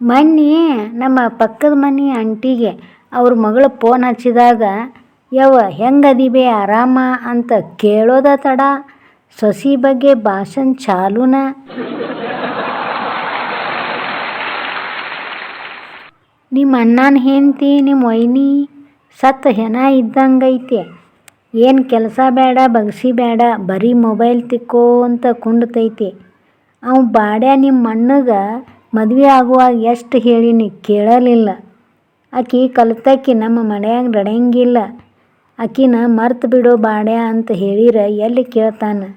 ಮೊನ್ನೆ, ನಮ್ಮ ಪಕ್ಕದ ಮನೆ ಆಂಟಿಗೆ ಅವ್ರ ಮಗಳು ಫೋನ್ ಹಚ್ಚಿದಾಗ, ಯವ್ವ ಹೆಂಗದಿಬೆ ಆರಾಮ ಅಂತ ಕೇಳೋದ ತಡ. ಸೊಸಿ ಬಗ್ಗೆ ಭಾಷಣ ಚಾಲೂನ. ನಿಮ್ಮ ಅಣ್ಣನ ಹೆಂಡ್ತಿ ನಿಮ್ಮ ಒಯ್ನಿ ಸತ್ತ ಹೆಣ ಇದ್ದಂಗೈತೆ. ಏನು ಕೆಲಸ ಬೇಡ ಬಗ್ಸಿ ಬೇಡ ಬರೀ ಮೊಬೈಲ್ ತಿಕ್ಕೋಂತ ಕುಂಡ್ತೈತಿ. ಅವ ಬಾಡ್ಯ ನಿಮ್ಮ ಅಣ್ಣಗೆ ಮದುವೆ ಆಗುವಾಗ ಎಷ್ಟು ಹೇಳೀನಿ ಕೇಳಲಿಲ್ಲ. ಆಕಿ ಕಲ್ತಕ್ಕಿ ನಮ್ಮ ಮನ್ಯಾಗ ನಡೆಯಂಗಿಲ್ಲ. ಆಕಿನ ಮರ್ತು ಬಿಡೋ ಬಾಡ್ಯ ಅಂತ ಹೇಳಿರ ಎಲ್ಲಿ ಕೇಳ್ತಾನೆ?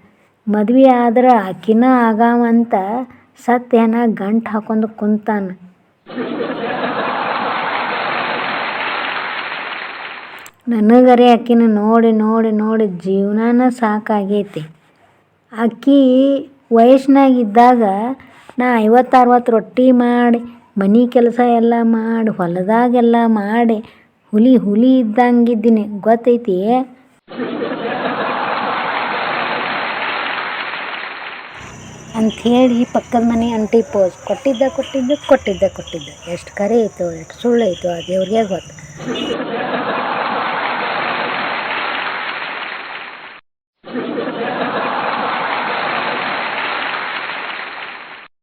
ಮದುವೆ ಆದ್ರೆ ಆಕಿನ ಆಗಾವಂತ ಸತ್ಯನ ಗಂಟು ಹಾಕೊಂಡು ಕುಂತಾನ. ನನಗರೆ ಆಕಿನ ನೋಡಿ ನೋಡಿ ನೋಡಿ ಜೀವನಾನ ಸಾಕಾಗೈತಿ. ಆಕಿ ವಯಸ್ಸಿನಾಗಿದ್ದಾಗ ನಾ ಐವತ್ತು ಅರವತ್ತು ರೊಟ್ಟಿ ಮಾಡಿ, ಮನೆ ಕೆಲಸ ಎಲ್ಲ ಮಾಡಿ, ಹೊಲದಾಗೆಲ್ಲ ಮಾಡಿ, ಹುಲಿ ಹುಲಿ ಇದ್ದಂಗಿದ್ದೀನಿ. ಗೊತ್ತೈತಿ? ಅಂಥೇಳಿ ಪಕ್ಕದ ಮನೆ ಅಂಟಿ ಪೋಸ್ ಕೊಟ್ಟಿದ್ದ ಕೊಟ್ಟಿದ್ದ ಕೊಟ್ಟಿದ್ದ ಕೊಟ್ಟಿದ್ದ. ಎಷ್ಟು ಕರೆ ಐತೋ, ಎಷ್ಟು ಸುಳ್ಳು ಐತೋ, ಆ ದೇವ್ರಿಗೆ ಗೊತ್ತು.